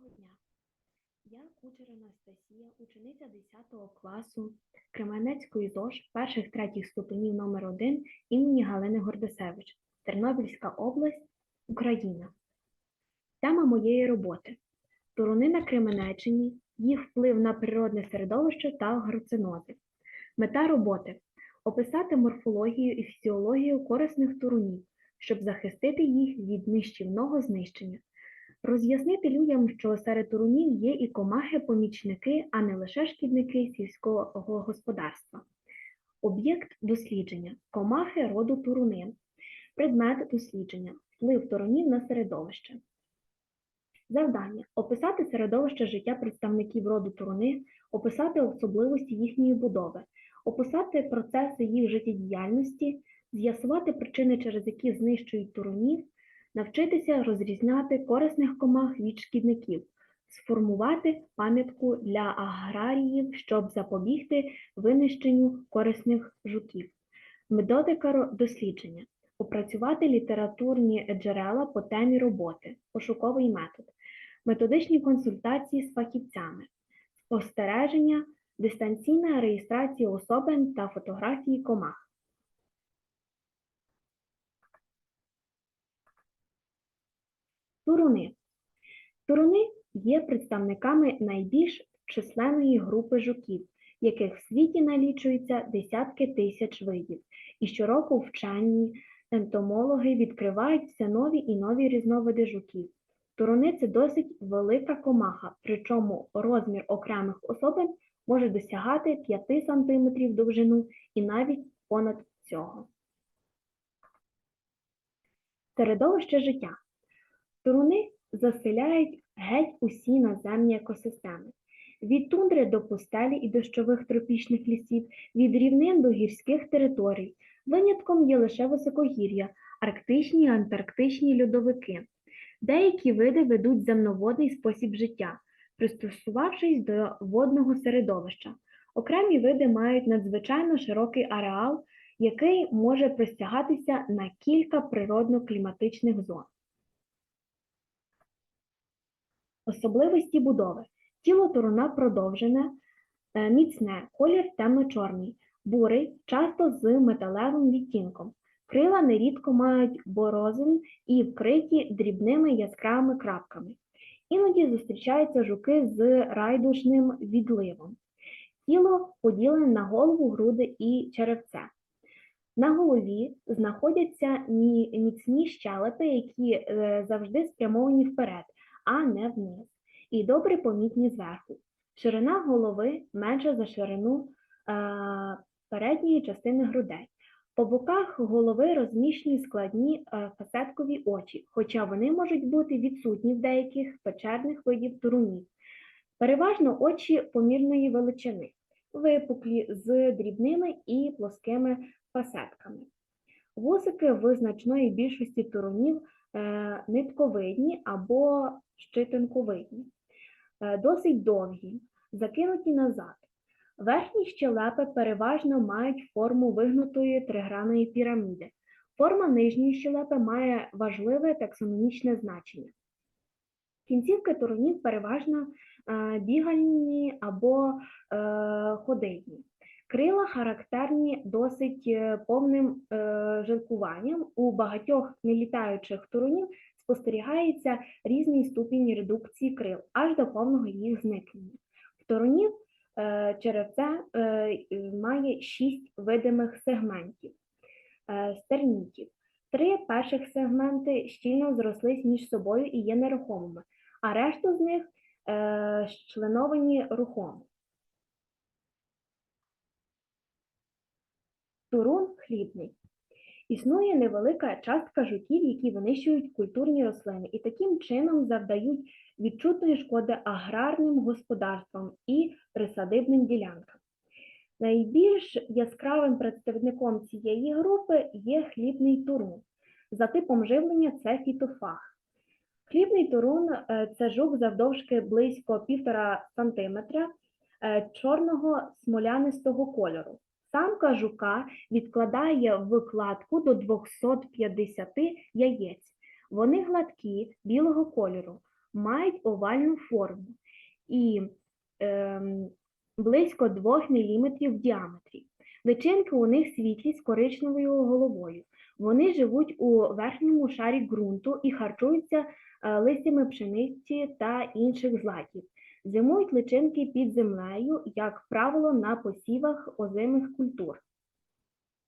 Доброго дня. Я Кучер Анастасія, учениця 10 класу Кременецької ЗОЖ перших третіх ступенів номер 1 імені Галини Гордасевич, Тернопільська область, Україна. Тема моєї роботи Туруни на Кременеччині, їх вплив на природне середовище та агроцинози. Мета роботи описати морфологію і фізіологію корисних турунів, щоб захистити їх від нищівного знищення. Роз'яснити людям, що серед турунів є і комахи-помічники, а не лише шкідники сільського господарства. Об'єкт дослідження комахи роду турунин. Предмет дослідження вплив турунів на середовище. Завдання описати середовище життя представників роду туруни, описати особливості їхньої будови, описати процеси їх життєдіяльності, з'ясувати причини, через які знищують турунів, навчитися розрізняти корисних комах від шкідників, сформувати пам'ятку для аграріїв, щоб запобігти винищенню корисних жуків, методика дослідження, опрацювати літературні джерела по темі роботи, пошуковий метод, методичні консультації з фахівцями, спостереження, дистанційна реєстрація особин та фотографії комах. Туруни. Туруни є представниками найбільш численної групи жуків, яких в світі налічується десятки тисяч видів, і щороку вчені ентомологи відкривають все нові і нові різновиди жуків. Туруни це досить велика комаха, причому розмір окремих особин може досягати 5 см довжину і навіть понад цього. Середовище життя. Туруни заселяють геть усі наземні екосистеми. Від тундри до пустелі і дощових тропічних лісів, від рівнин до гірських територій. Винятком є лише високогір'я, арктичні і антарктичні льодовики. Деякі види ведуть земноводний спосіб життя, пристосувавшись до водного середовища. Окремі види мають надзвичайно широкий ареал, який може простягатися на кілька природно-кліматичних зон. Особливості будови. Тіло туруна продовжене, е, міцне, колір темно-чорний, бурий, часто з металевим відтінком. Крила нерідко мають борозин і вкриті дрібними яскравими крапками. Іноді зустрічаються жуки з райдушним відливом. Тіло поділене на голову, груди і черевце. На голові знаходяться міцні щелепи, які е, завжди спрямовані вперед, а не вниз, і добре помітні зверху. Ширина голови менша за ширину е, передньої частини грудей. По боках голови розміщені складні е, фасеткові очі, хоча вони можуть бути відсутні в деяких печерних видів турунів. Переважно очі помірної величини, випуклі з дрібними і плоскими фасетками. Вусики в значної більшості турунів нитковидні або щитинковидні, е, досить довгі, закинуті назад. Верхні щелепи переважно мають форму вигнутої тригранної піраміди. Форма нижньої щелепи має важливе таксономічне значення. Кінцівки турунів переважно е, бігальні або е, ходильні. Крила характерні досить е, повним е, жилкуванням. У багатьох нелітаючих турунів спостерігається різний ступінь редукції крил аж до повного їх зникнення. В турунів е, черевце е, має шість видимих сегментів е, стернітів. Три перших сегменти щільно зрослись між собою і є нерухомими, а решту з них е, членовані рухомо. Турун хлібний. Існує невелика частка жуків, які винищують культурні рослини і таким чином завдають відчутної шкоди аграрним господарствам і присадибним ділянкам. Найбільш яскравим представником цієї групи є хлібний турун. За типом живлення це фітофаг. Хлібний турун е, це жук завдовжки близько 1,5 см е, чорного смолянистого кольору. Самка жука відкладає в кладку до 250 яєць. Вони гладкі, білого кольору, мають овальну форму і ем, близько 2 мм в діаметрі. Личинки у них світлі з коричневою головою. Вони живуть у верхньому шарі ґрунту і харчуються е, листями пшениці та інших злаків. Зимують личинки під землею, як правило, на посівах озимих культур.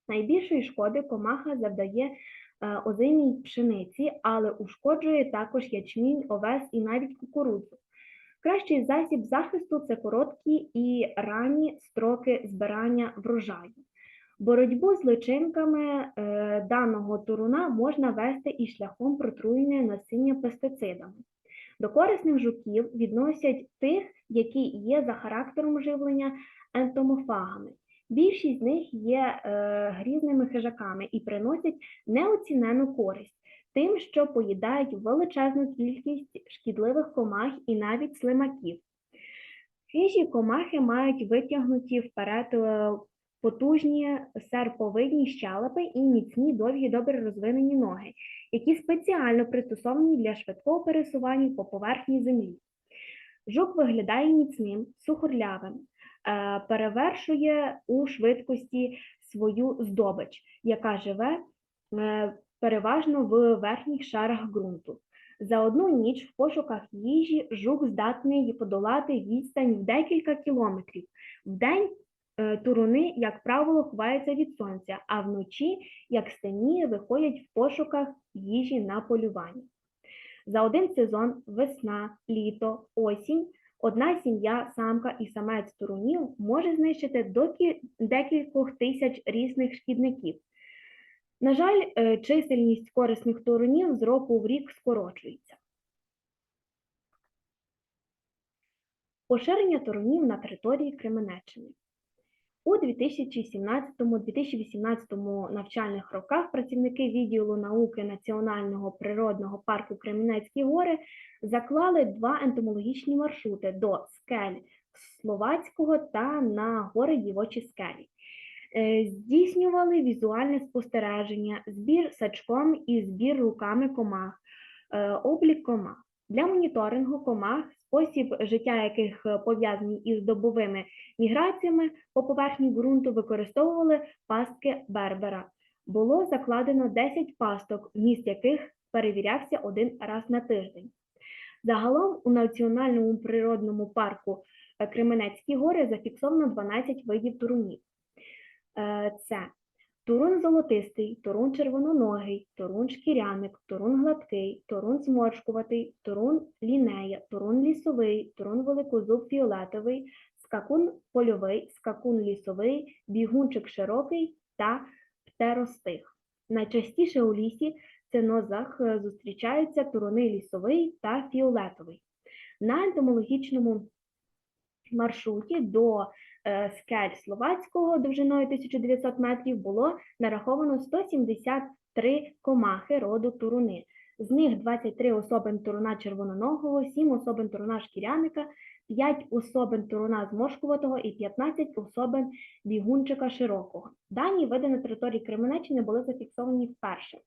Найбільшої шкоди комаха завдає е, озимій пшениці, але ушкоджує також ячмінь, овес і навіть кукурудзу. Кращий засіб захисту це короткі і ранні строки збирання врожаю. Боротьбу з личинками е, даного туруна можна вести і шляхом протруєння насіння пестицидами. До корисних жуків відносять тих, які є за характером живлення ентомофагами. Більшість з них є е, грізними хижаками і приносять неоцінену користь тим, що поїдають величезну кількість шкідливих комах і навіть слимаків. Хижі комахи мають витягнуті вперед е, потужні серповидні щелепи і міцні довгі добре розвинені ноги, які спеціально пристосовані для швидкого пересування по поверхні землі. Жук виглядає міцним, сухорлявим, е, перевершує у швидкості свою здобич, яка живе е, переважно в верхніх шарах ґрунту. За одну ніч в пошуках їжі жук здатний подолати відстань в декілька кілометрів. Вдень е, туруни, як правило, ховаються від сонця, а вночі, як стемніє, виходять в пошуках їжі на полювання. За один сезон весна, літо, осінь одна сім'я, самка і самець турунів може знищити до декількох тисяч різних шкідників. На жаль, е, чисельність корисних турунів з року в рік скорочується. Поширення турунів на території Кременеччини. У 2017-2018 навчальних роках працівники відділу науки Національного природного парку Кременецькі гори заклали два ентомологічні маршрути до скель Словацького та на гори Дівочі скелі. Е, Здійснювали візуальне спостереження, збір сачком і збір руками комах, е, облік комах. Для моніторингу комах, спосіб життя яких е, пов'язаний із добовими міграціями по поверхні ґрунту використовували пастки Бербера. Було закладено 10 пасток, вміст яких перевірявся один раз на тиждень. Загалом у Національному природному парку е, Кременецькі гори зафіксовано 12 видів турунів. Е, Це турун золотистий, турун червононогий, турун шкіряник, турун гладкий, турун зморшкуватий, турун лінея, турун лісовий, турун великозуб фіолетовий, скакун польовий, скакун лісовий, бігунчик широкий та птеростих. Найчастіше у лісі це нозах е, зустрічаються туруни лісовий та фіолетовий. На ентомологічному маршруті до скель Словацького довжиною 1900 метрів було нараховано 173 комахи роду туруни. З них 23 особин туруна червононогого, 7 особин туруна шкіряника, 5 особин туруна зморшкуватого і 15 особин бігунчика широкого. Дані види на території Кременеччини були зафіксовані вперше.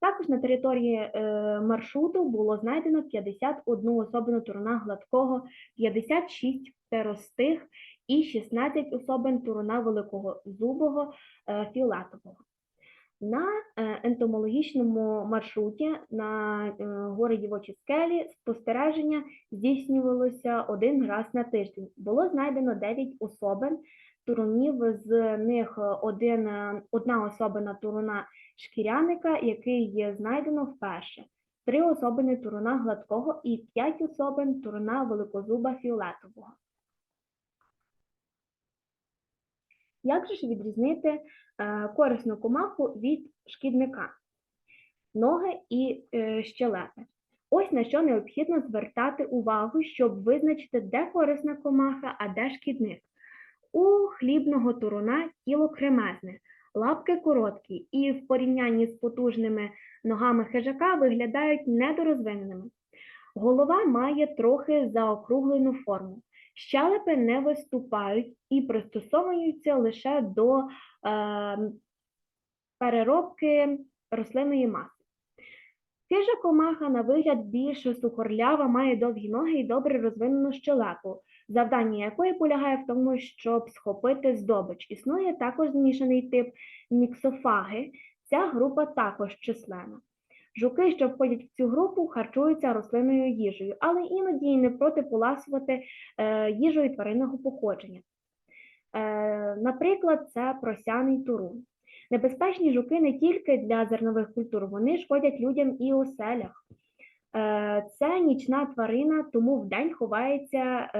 Також на території е, маршруту було знайдено 51 особину туруна гладкого, 56 птеростих і 16 особин туруна великого зубого е, фіолетового. На е, ентомологічному маршруті на е, гори Дівочі скелі спостереження здійснювалося один раз на тиждень. Було знайдено 9 особин турунів, з них один, одна особина туруна шкіряника, який знайдено вперше, три особини туруна гладкого і п'ять особин туруна великозуба фіолетового. Як же ж відрізнити е, корисну комаху від шкідника? Ноги і е, щелепи. Ось на що необхідно звертати увагу, щоб визначити, де корисна комаха, а де шкідник. У хлібного туруна тіло кремезне, лапки короткі і в порівнянні з потужними ногами хижака виглядають недорозвиненими. Голова має трохи заокруглену форму. Щелепи не виступають і пристосовуються лише до е, переробки рослинної маси. Хижа комаха на вигляд більш сухорлява, має довгі ноги і добре розвинену щелепу, завдання якої полягає в тому, щоб схопити здобич. Існує також змішаний тип міксофаги. Ця група також численна. Жуки, що входять в цю групу, харчуються рослинною їжею, але іноді й не проти поласувати е, їжею тваринного походження. Е, наприклад, це просяний турун. Небезпечні жуки не тільки для зернових культур, вони шкодять людям і у селях. Е, Це нічна тварина, тому вдень ховається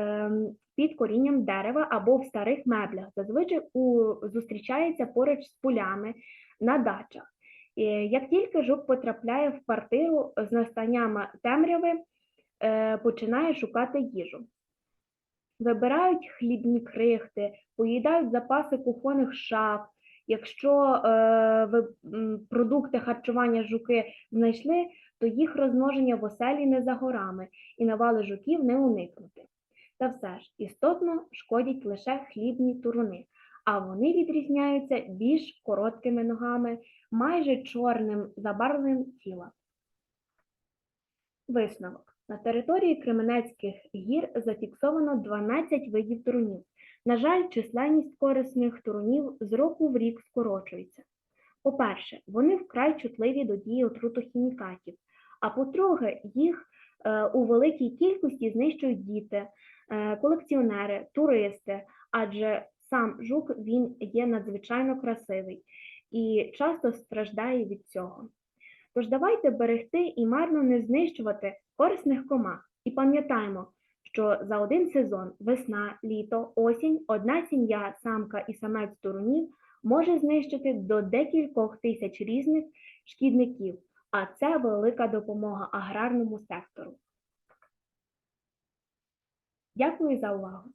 під корінням дерева або в старих меблях. Зазвичай зустрічається поруч з полями на дачах. І Як тільки жук потрапляє в квартиру з настанням темряви, е, починає шукати їжу. Вибирають хлібні крихти, поїдають запаси кухонних шаф. Якщо е, продукти харчування жуки знайшли, то їх розмноження в оселі не за горами і навали жуків не уникнути. Та все ж істотно шкодять лише хлібні туруни, а вони відрізняються більш короткими ногами, майже чорним забарвленням тіла. Висновок. На території Кременецьких гір зафіксовано 12 видів турунів. На жаль, численність корисних турунів з року в рік скорочується. По-перше, вони вкрай чутливі до дії отрутохімікатів, а по-друге, їх е, у великій кількості знищують діти, е, колекціонери, туристи, адже сам жук він є надзвичайно красивий і часто страждає від цього. Тож давайте берегти і марно не знищувати корисних комах. І пам'ятаємо, що за один сезон весна, літо, осінь, одна сім'я, самка і самець турунів може знищити до декількох тисяч різних шкідників, а це велика допомога аграрному сектору. Дякую за увагу!